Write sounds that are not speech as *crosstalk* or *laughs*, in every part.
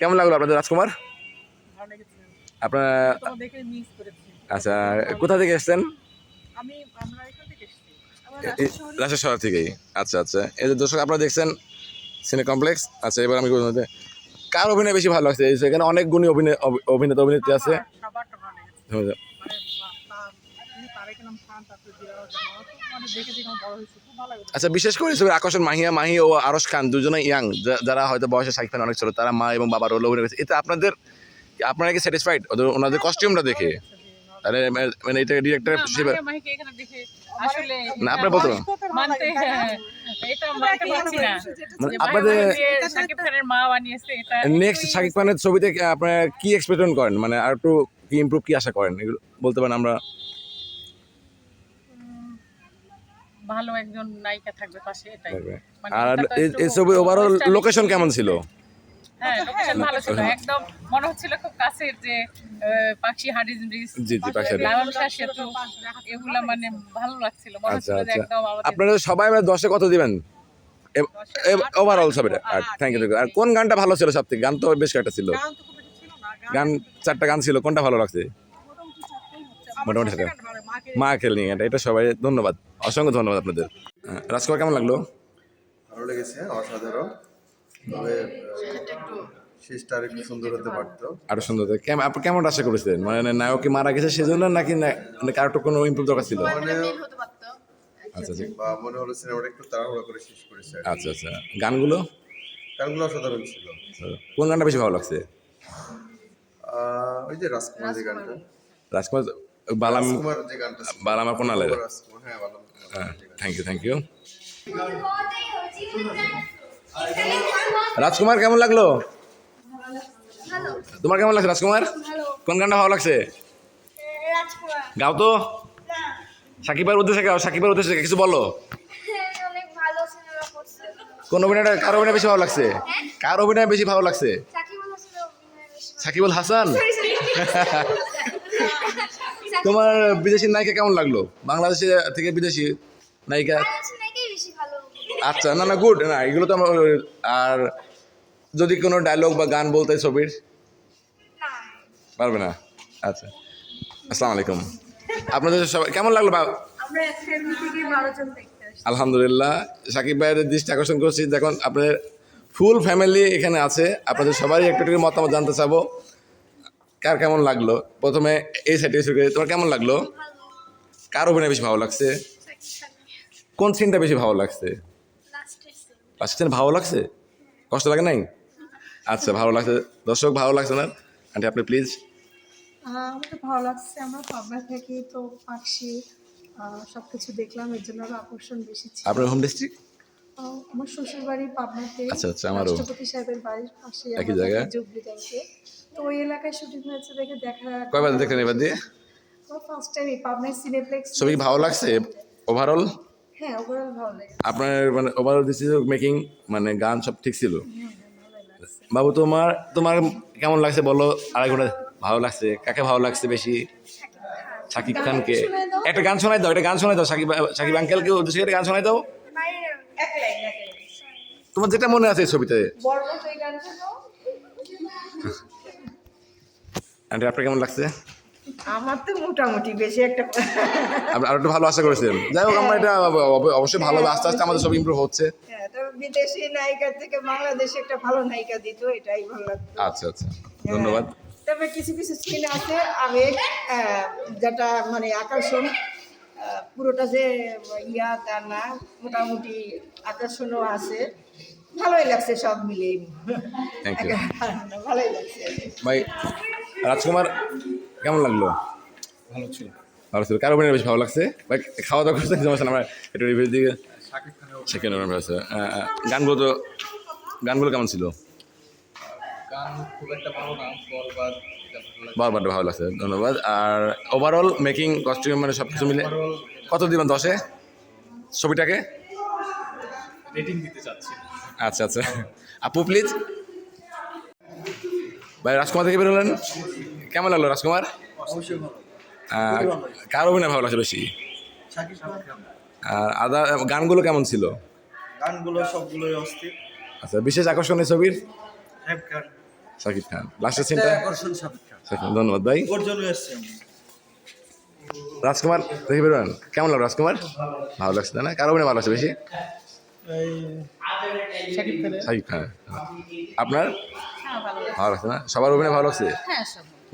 কেমন লাগল আপনাদের রাজকুমার? আপনার আচ্ছা কোথা থেকে এসছেন? রাজশাহী শহর থেকেই। আচ্ছা আচ্ছা। এই যে দর্শক, আপনারা দেখছেন সিনে কমপ্লেক্স। আচ্ছা এবার আমি কার অভিনয় বেশি ভালো লাগছে? এখানে অনেক গুণী অভিনয় অভিনেতা, অভিনেত্রী আছে। সবার- দেখে দেখে আচ্ছা বিশেষ করে ছবির আকর্ষণ মাহিয়া মাহি ও আরশ খান দুজনে ইয়াং যারা হয়তো বয়সে শাকিব খান অনেক ছোট তারা মা এবং বাবার রোল অভিনয় করেছে এতে আপনাদের আপনারা কি স্যাটিসফাইড ওদের ওনাদের কস্টিউমটা দেখে? তাহলে মানে- মানে এটা ডিরেক্টর হিসেবে মাহিয়া মাহিকে এখানে দেখে আসলে না, আপনার বলতে এটা মানতে হ্যাঁ, এটা মানতে পারছি না। মানে আপনাদের খানের মা বানিয়েছে এটা নেক্সট শাকিব খানের ছবিতে কি আপনারা কি এক্সপেকটেশন করেন? মানে আর একটু কি ইমপ্রুভ কি আশা করেন? এগুলো বলতে পারেন আমরা ভালো একজন নায়িকা থাকবে পাশে এটাই। মানে আর ছবি ওভারঅল লোকেশন কেমন ছিল? হ্যাঁ লোকেশন ভালো ছিল। একদম মনে হচ্ছিল খুব কাছের যে পাখি হাডিস ব্রিজ জি জি পাশে লালন সেতু এগুলা মানে ভালো লাগছিল। মনে আচ্ছা হচ্ছিল যে আচ্ছা। একদম আপনারা সবাই কত দিবেন? ওভারঅল আর থ্যাংক ইউ আর কোন গানটা ভালো ছিল সব থেকে গান তো বেশ কয়েকটা ছিল। গান তো খুব একটা ছিল গান চারটা গান ছিল। কোনটা ভালো লাগছে? মোটামুটি গানটা মা খেল নিয়ে এটা এটা সবাই ধন্যবাদ। অসংখ্য ধন্যবাদ আপনাদের। হ্যাঁ, রাজকুমার কেমন লাগল? ভালো লেগেছে অসাধারণ। তবে শেষটা আর একটু সুন্দর হতে পারতো। আরও সুন্দর হতো। কেম- আপনি কেমন আশা করেছিলেন? মানে নায়ক কি মারা গেছে সেজন্য নাকি না- মানে কারোর কোনো ইমপ্রুভ দরকার ছিল? আচ্ছা আচ্ছা। মনে হলো সিনেমাটা একটু তাড়াহুড়া করে শেষ করেছে আর আচ্ছা আচ্ছা। গানগুলো? গানগুলো অসাধারণ ছিল। কোন গানটা বেশি ভালো লাগছে? ওই যে রাজকুমার। যে গানটা। রাজকুমার বালাম হ্যাঁ হ্যাঁ thank you thank you Rajkumar কেমন লাগল? তোমার কেমন লাগছে রাজকুমার? কোন গানটা ভালো লাগছে? গাও তো। সাকিবের উদ্দেশ্যে গাও সাকিবের উদ্দেশ্যে কিছু বলো। অনেক ভালো সিনেমা করছে। কোন অভিনয়টা কার অভিনয় বেশি ভালো লাগছে? কার অভিনয় বেশি ভালো লাগছে? সাকিবুল হাসান. *laughs* তোমার বিদেশি নায়িকা কেমন লাগল? বাংলাদেশে থেকে বিদেশি নায়িকা? আচ্ছা না না গুড না এগুলো তো আমার আর যদি কোনো ডায়লগ বা গান বলতে ছবির? পারবে না? আচ্ছা আসসালামু আলাইকুম। আপনাদের সবাই কেমন লাগল আলহামদুলিল্লাহ সাকিব ভাইয়ের দৃষ্টি আকর্ষণ করছি। দেখুন আপনাদের ফুল ফ্যামিলি এখানে আছে। আপনাদের সবারই একটু একটু মতামত জানতে চাবো। কার কেমন লাগল? প্রথমে এই সাইডে শুরু করে। তোমার কেমন লাগল? কার অভিনয় বেশি ভালো লাগছে? কোন সিনটা বেশি ভালো লাগছে? লাস্ট সিন ভালো লাগছে? কষ্ট লাগে নাই? আচ্ছা ভালো লাগছে। দর্শক ভালো লাগছে না? আন্টি আপনি প্লিজ আমাদের ভালো লাগছে। আমরা পাবনা থেকে তো পাখি সব কিছু দেখলাম। এর জন্য আরও আকর্ষণ বেশি ছিল। আপনার হোম ডিস্ট্রিক্ট আমার শ্বশুর বাড়ি পাবনাতে। আচ্ছা, আচ্ছা, আমারও। রাষ্ট্রপতি সাহেবের বাড়ির পাশে একই জায়গায়? জুবলি ব্যাংকে তো ওই এলাকায় শুটিং হয়েছে দেখে দেখা কয়বার দেখলেন এবার দিয়ে? ফার্স্ট টাইম পাবনার সিনেপ্লেক্স ছবি ভালো লাগছে? ওভারঅল হ্যাঁ ওভারঅল ভালো লাগে আপনার মানে ওভারঅল ডিসিশন মেকিং মানে গান সব ঠিক ছিল? হ্যাঁ হ্যাঁ বাবু তোমার তোমার কেমন লাগছে বলো? আড়াই ঘণ্টা ভালো লাগছে? কাকে ভালো লাগছে বেশি? সাকিব খানকে? একটা গান শোনাই দাও একটা গান শোনাই দাও। সাকিব সাকিব আঙ্কেলকে উদ্দেশ্য একটা গান শোনাই দাও। তোমার যেটা মনে আছে ছবিতে? বড় আন্টি আপনার কেমন লাগছে? আমার তো মোটামুটি বেশি একটা আরও একটু ভালো আশা করেছিলেন। যাই হোক আমরা এটা অবশ্যই ভালো আস্তে আস্তে আমাদের সব ইমপ্রুভ হচ্ছে। হ্যাঁ বিদেশি নায়িকার থেকে বাংলাদেশে একটা ভালো নায়িকা দিত এটাই ভালো লাগতো। আচ্ছা আচ্ছা। ধন্যবাদ। তবে কিছু কিছু সিন আছে। আবেগ যেটা মানে আকর্ষণ পুরোটা যে ইয়া তা না মোটামুটি আকর্ষণও আছে। ভালোই লাগছে সব মিলিয়ে ভালোই লাগছে। ভাই রাজকুমার কেমন লাগল? ভালো ছিল। ভালো ছিল। কারও অভিনয় বেশি ভালো লাগছে? ভাই খাওয়া দাওয়া করতে সমস্যা আমরা একটু রিভিউ দিকে সেকেন্ড অভিনয়। গানগুলো তো গানগুলো কেমন ছিল। বারবার ভালো লাগছে। ধন্যবাদ। আর ওভারঅল মেকিং কস্টিউম মানে সব কিছু মিলে কত দিবেন দশে? ছবিটাকে? রেটিং দিতে চাচ্ছি। আচ্ছা আচ্ছা। আপু প্লিজ ভাই রাজকুমার থেকে বেরোলেন কেমন লাগল রাজকুমার? অবশ্যই ভালো আহ, কার অভিনয় ভালো লাগছে বেশি? আর আদার গানগুলো কেমন ছিল? গানগুলো সবগুলোই অস্থির। আচ্ছা বিশেষ আকর্ষণীয় ছবির? শাকিব খান। লাস্টের সিনটা ধন্যবাদ ভাই। ওর জন্য এসছে রাজকুমার দেখে বেরোন কেমন লাগল রাজকুমার? ভালো লাগছে তাই না? কারও অভিনয় ভালো লাগছে বেশি? শাকিব খান। আপনার? ভালো লাগছে। ভালো লাগছে না? সবার অভিনয় ভালো লাগছে? হ্যাঁ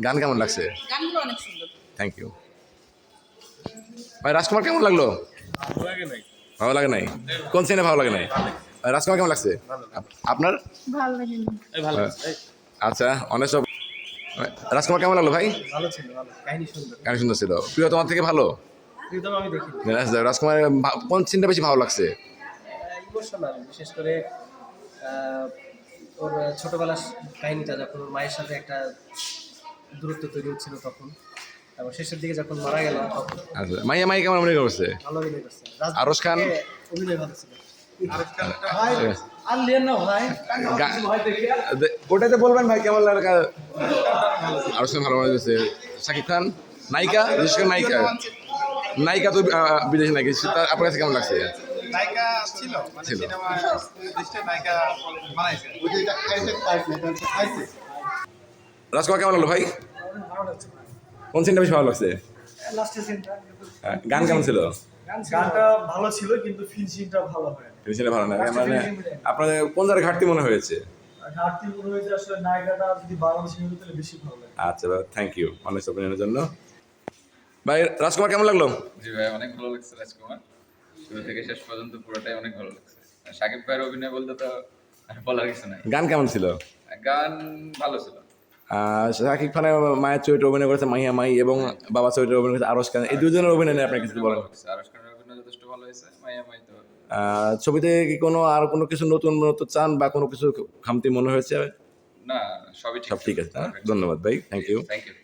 গান কেমন লাগছে? গানগুলো অনেক সুন্দর। থ্যাংক ইউ ভাই রাজকুমার কেমন লাগল? ভালো লাগে নাই। কোন সিনে ভালো লাগে নাই? ভাই, রাজকুমার কেমন লাগছে? আপনার? ভালো লাগেনি। আচ্ছা অনেক সব রাজকুমার কেমন লাগল ভাই? ভালো ছিল ভালো। কাহিনী সুন্দর। ছিল। প্রিয় তোমার থেকে ভালো? একদম আমি দেখি। রাজকুমার কোন সিনটা বেশি ভালো লাগছে? ইমোশনাল বিশেষ করে ওর ছোটবেলার কাহিনীটা যখন ওর মায়ের সাথে একটা দূরত্ব তৈরি হচ্ছিল তখন এবং শেষের দিকে যখন মারা গেল তখন আচ্ছা মাইয়া মাই কেমন অভিনয় করছে? ভালো অভিনয় করছে। আরশ খান? অভিনয় ভালো ছিল। ওটাতে বলবেন ভাই কেমন লাগে? আরও সঙ্গে ভালো লাগছে শাকিব খান? নায়িকা? বিশেষ করে নায়িকা। নায়িকা তো বিদেশি নায়িকা। তার আপনার কাছে কেমন লাগছে? ছিল? মানে ছিল। রাজকুমার কেমন লাগল ভাই? কোন সিনটা বেশি ভালো লাগছে? হ্যাঁ, গান কেমন ছিল? গানটা ভালো ছিল কিন্তু ফিনিশিংটা ভালো হয় ফিনিশিংটা ভালো না মানে আপনাদের কোন জায়গায় ঘাটতি মনে হয়েছে? ঘাটতি মনে হয়েছে আসলে নায়িকাটা যদি বাংলাদেশি হতো তাহলে বেশি ভালো লাগে। আচ্ছা থ্যাংক ইউ অনেক অপিনিয়নের জন্য। ভাই রাজকুমার কেমন লাগল? জি ভাই অনেক ভালো লাগছে রাজকুমার। শুরু থেকে শেষ পর্যন্ত পুরোটাই অনেক ভালো লাগছে। শাকিব ভাইয়ের অভিনয় বলতে তো বলার কিছু নাই। গান কেমন ছিল? গান ভালো ছিল। শাকিব খানের মায়ের চরিত্রে অভিনয় করেছে মাহিয়া মাই এবং বাবা চরিত্রে অভিনয় করেছে আরশ খান। এই দুজনের অভিনয় নিয়ে আপনার কিছু বলেন। আরশ খানের অভিনয় যথেষ্ট ভালো হয়েছে মাইয়া মাই তো। ছবিতে কি কোনো আর কোনো কিছু নতুন নতুন চান বা কোনো কিছু খামতি মনে হয়েছে? না সবই ঠিক সব ঠিক আছে? ধন্যবাদ ভাই থ্যাংক ইউ থ্যাংক ইউ